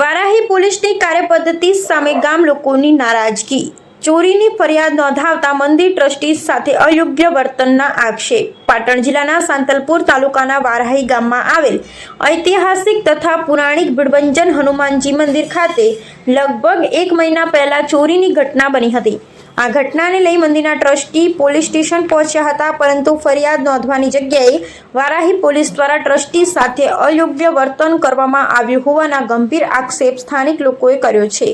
વારાહી પોલીસની કાર્યપદ્ધતિ સામે ગામ લોકોની નારાજગી. ચોરીની ફરિયાદ નોંધાવતા મંદિર ટ્રસ્ટી સાથે અયોગ્ય વર્તનના આક્ષેપ. પાટણ જિલ્લાના સાંતલપુર તાલુકાના વારાહી ગામમાં આવેલ ઐતિહાસિક તથા પુરાણિક ભીડભંજન હનુમાનજી મંદિર ખાતે લગભગ એક મહિના પહેલા ચોરીની ઘટના બની હતી. આ ઘટનાને લઈ મંદિરના ટ્રસ્ટી પોલીસ સ્ટેશન પહોંચ્યા હતા, પરંતુ ફરિયાદ નોંધવાની જગ્યાએ વારાહી પોલીસ દ્વારા ટ્રસ્ટી સાથે અયોગ્ય વર્તન કરવામાં આવ્યું હોવાના ગંભીર આક્ષેપ સ્થાનિક લોકોએ કર્યો છે.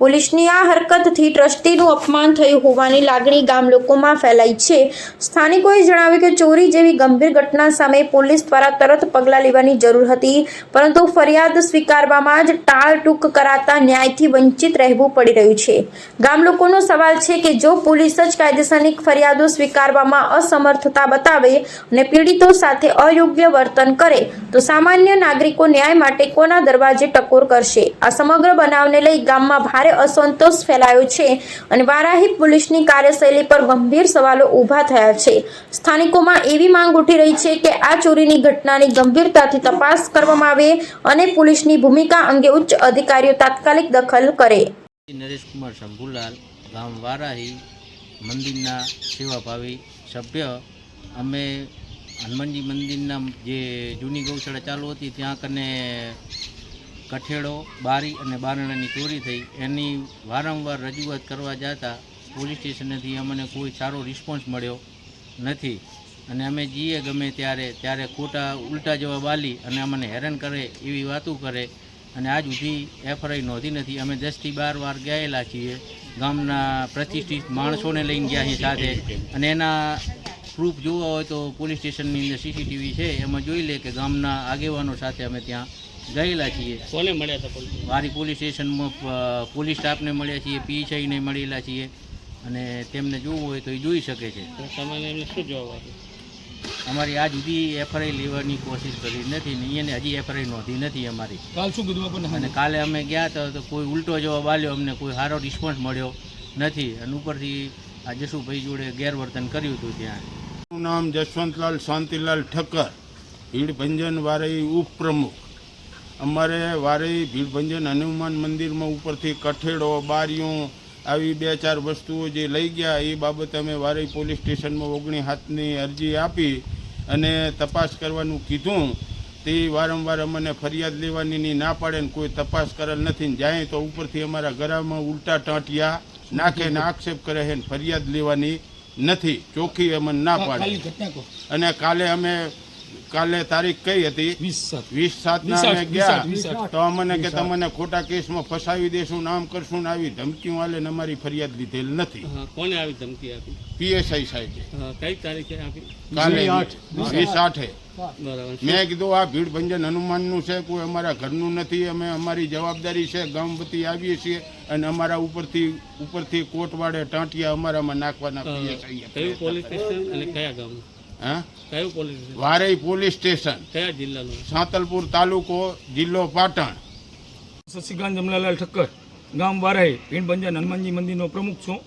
પોલીસની આ હરકતથી ટ્રસ્ટીનું અપમાન થયું હોવાની લાગણી ગામ લોકોમાં ફેલાઈ છે. સ્થાનિકોએ જણાવ્યું કે ચોરી જેવી ગંભીર ઘટના સામે પોલીસ દ્વારા તરત પગલાં લેવાની જરૂર હતી, પરંતુ ફરિયાદ સ્વીકારવામાં જ ટાળટૂક કરાતા ન્યાયથી વંચિત રહેવું પડી રહ્યું છે. ગામ લોકોનો સવાલ છે કે જો પોલીસ જ કાયદેસરની ફરિયાદો સ્વીકારવામાં અસમર્થતા બતાવે અને પીડિતો સાથે અયોગ્ય વર્તન કરે, તો સામાન્ય નાગરિકો ન્યાય માટે કોના દરવાજે ટકોર કરશે? આ સમગ્ર બનાવને લઈ ગામમાં ભારે અસંતોષ ફેલાયો છે અને વારાહી પોલીસની કાર્યશૈલી પર ગંભીર સવાલો ઊભા થયા છે. સ્થાનિકોમાં એવી માંગ ઉઠી રહી છે કે આ ચોરીની ઘટનાની ગંભીરતાથી તપાસ કરવામાં આવે અને પોલીસની ભૂમિકા અંગે ઉચ્ચ અધિકારીઓ તાત્કાલિક દખલ કરે. નરેશ કુમાર શંભુલાલ ગામ વારાહી મંદિરના સેવાભાવી સભ્ય, અમે હનુમાનજી મંદિરના જે જૂની ગૌશાળા ચાલુ હતી, ત્યાં કને કઠેડો, બારી અને બારણાની ચોરી થઈ. એની વારંવાર રજૂઆત કરવા જતા પોલીસ સ્ટેશનેથી અમને કોઈ સારો રિસ્પોન્સ મળ્યો નથી. અને અમે જઈએ ગમે ત્યારે ત્યારે ખોટા ઉલટા જવાબ આલી અને અમને હેરાન કરે એવી વાતો કરે. અને આજ સુધી એફઆઈઆર નોંધી નથી. અમે દસથી બાર વાર ગયેલા છીએ. ગામના પ્રતિષ્ઠિત માણસોને લઈને ગયા છીએ સાથે. અને એના પ્રૂફ જોવા હોય તો પોલીસ સ્ટેશનની અંદર સીસીટીવી છે. એમાં જોઈ લે કે ગામના આગેવાનો સાથે અમે ત્યાં ગયેલા છીએ. કોને મળ્યા હતા પોલીસ? વારી પોલીસ સ્ટેશનમાં પોલીસ સ્ટાફને મળ્યા છીએ પીએસઆઈને મળેલા છીએ. અને તેમને જોવું હોય તો એ જોઈ શકે છે. તમને એમને શું જવાબ આપ્યો? અમારી આજ સુધી એફઆઈઆર લેવાની કોશિશ કરી નથી ને એને હજી એફઆઈઆર નોંધી નથી અમારી. કાલ શું કીધું આપણને? અને કાલે અમે ગયા હતા તો કોઈ ઉલટો જવાબ આવ્યો અમને કોઈ સારો રિસ્પોન્સ મળ્યો નથી. અને ઉપરથી આ જસુભાઈ જોડે ગેરવર્તન કર્યું હતું ત્યાં. મારું નામ જશવંતલાલ શાંતિલાલ ઠક્કર ભીડભંજન વારઈ ઉપપ્રમુખ. અમારે વારઈ ભીડભંજન હનુમાન મંદિરમાં ઉપરથી કઠેડો બારીઓ આવી બે ચાર વસ્તુઓ જે લઈ ગયા એ બાબતે અમે વારઈ પોલીસ સ્ટેશનમાં ઓગણી હાથની અરજી આપી અને તપાસ કરવાનું કીધું. તે વારંવાર અમને ફરિયાદ લેવાની ની ના પાડે ને કોઈ તપાસ કરેલ નથી ને જાય તો ઉપરથી અમારા ઘરમાં ઉલટા ટાંટિયા નાખે ને આક્ષેપ કરે છે ફરિયાદ લેવાની નથી. ચોખ્ખી અમને ના પાડે. અને કાલે અમે કાલે તારીખ કઈ હતી? વીસ સાત. વીસ સાત ના અમે ગયા. તો અમને કે તમને ખોટા કેસમાં ફસાવી દેશું નામ કરશું ને આવી ધમકીઓ આલે ને અમારી ફરિયાદ લીધેલ નથી. કોને આવી ધમકી આપી? પીએસઆઈ સાહેબ. કઈ તારીખે આપી? કાલે વીસ આઠે મેં કીધું આ ભીડ ભંજન હનુમાનનું છે કોઈ અમારા ઘરનું નથી. અમે અમારી જવાબદારી છે ગામ વતી આવીએ છીએ અને અમારા ઉપરથી ઉપરથી કોટવાડે ટાંટિયા અમારામાં નાખવાના પીએસઆઈ કયું પોલીસ સ્ટેશન અને કયા ગામ હા કયું પોલીસ વારઈ પોલીસ સ્ટેશન. કયા જિલ્લાનું? સાંતલપુર તાલુકો જિલ્લો પાટણ. શશિકાંત જમલાલાલ ઠક્કર ગામ વારાહી ભીણભંજન હનુમાનજી મંદિરનો પ્રમુખ છું.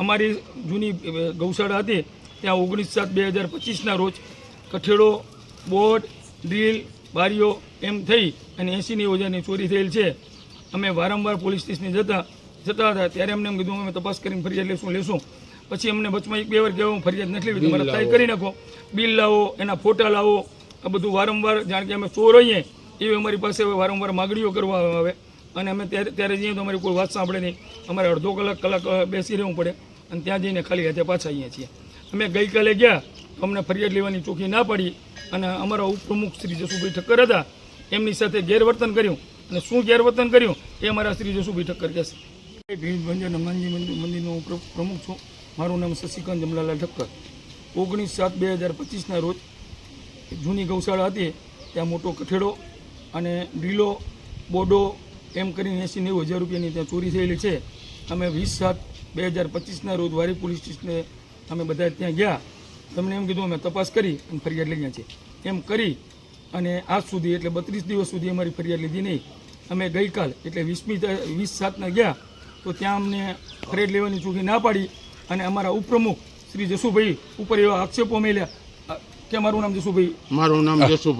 અમારી જૂની ગૌશાળા હતી ત્યાં ઓગણીસ સાત બે હજાર પચીસના રોજ કઠેડો બોર્ડ ડ્રીલ બારીઓ એમ થઈ અને એંસીની ઓજાની ચોરી થયેલ છે. અમે વારંવાર પોલીસ સ્ટેશને જતા જતા હતા ત્યારે અમને એમ કીધું અમે તપાસ કરીને ફરિયાદ લેશું લેશું. પછી અમને વચમાં એક બે વાર કહેવા ફરિયાદ નથી લીધી તમારે થાય કરી નાખો. બિલ લાવો એના ફોટા લાવો આ બધું વારંવાર જાણ કે અમે ચોર હોઈએ એવી અમારી પાસે હવે વારંવાર માગણીઓ કરવા આવે. અને અમે ત્યારે ત્યારે જઈએ તો અમારી કોઈ વાત સાંભળે નહીં. અમારે અડધો કલાક કલાક બેસી રહેવું પડે. અને ત્યાં જઈને ખાલી હાથે પાછા અહીંયા છીએ. અમે ગઈકાલે ગયા તો અમને ફરિયાદ લેવાની ચોખ્ખી ના પાડી. અને અમારા ઉપપ્રમુખ શ્રી જસુભાઈ ઠક્કર હતા. એમની સાથે ગેરવર્તન કર્યું. અને શું ગેરવર્તન કર્યું? એ અમારા શ્રી જસુભાઈ ઠક્કર કહેશે. ભીમ ભંજન હનુમાનજી મંદિર મંદિરનો હું પ્રમુખ છું. મારું નામ શશિકાંત જમલાલાલ ઠક્કર. ઓગણીસ સાત બે હજાર પચીસના રોજ જૂની ગૌશાળા હતી, ત્યાં મોટો કઠેડો અને ઢીલો બોડો એમ કરીને એંસી નેવું હજાર રૂપિયાની ત્યાં ચોરી થયેલી છે. અમે વીસ સાત બે હજાર પચીસના રોજ વારી પોલીસ સ્ટેશને અમે બધા ત્યાં ગયા. તમને એમ કીધું અમે તપાસ કરી અને ફરિયાદ લઈ ગયા છીએ એમ કરી અને આજ સુધી એટલે બત્રીસ દિવસ સુધી અમારી ફરિયાદ લીધી નહીં. અમે ગઈકાલ એટલે વીસમી વીસ સાતના ગયા, તો ત્યાં અમને ફરિયાદ લેવાની ચૂકી ના પાડી. અને અમારા ઉપપ્રમુખ શ્રી જસુભાઈ ઉપર એવા આક્ષેપો મેલ્યા. કે મારું નામ જસુભાઈ? મારું નામ જસુ